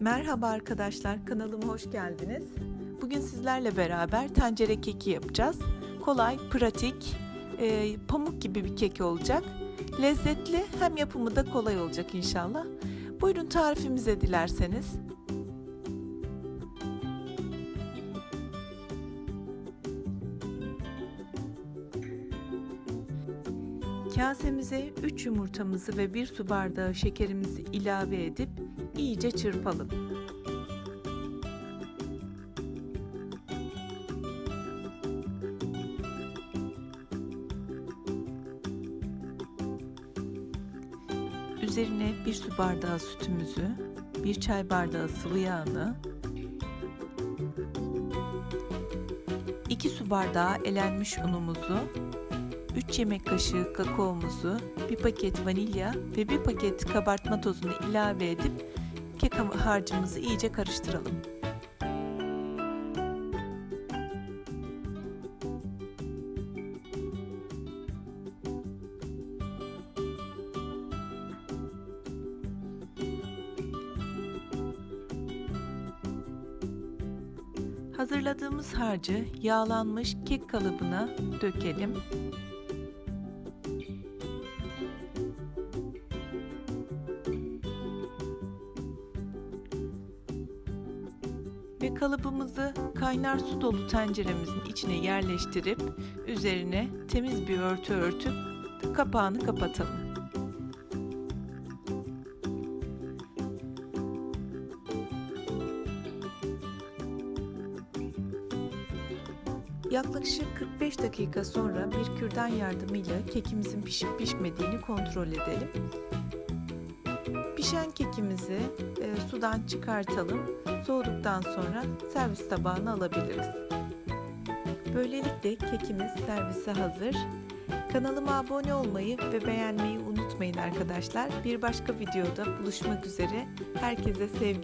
Merhaba arkadaşlar, kanalıma hoş geldiniz. Bugün sizlerle beraber tencere keki yapacağız. Kolay, pratik, e, pamuk gibi bir kek olacak. Lezzetli hem yapımı da kolay olacak inşallah. Buyurun tarifimize dilerseniz. Kasemize 3 yumurtamızı ve 1 su bardağı şekerimizi ilave edip iyice çırpalım. Üzerine 1 su bardağı sütümüzü, 1 çay bardağı sıvı yağını, 2 su bardağı elenmiş unumuzu, 3 yemek kaşığı kakaomuzu, 1 paket vanilya ve 1 paket kabartma tozunu ilave edip kek harcımızı iyice karıştıralım. Hazırladığımız harcı yağlanmış kek kalıbına dökelim. Ve kalıbımızı kaynar su dolu tenceremizin içine yerleştirip üzerine temiz bir örtü örtüp kapağını kapatalım. Yaklaşık 45 dakika sonra bir kürdan yardımıyla kekimizin pişip pişmediğini kontrol edelim. Pişen kekimizi e, sudan çıkartalım. Soğuduktan sonra servis tabağına alabiliriz. Böylelikle kekimiz servise hazır. Kanalıma abone olmayı ve beğenmeyi unutmayın arkadaşlar. Bir başka videoda buluşmak üzere. Herkese sevgi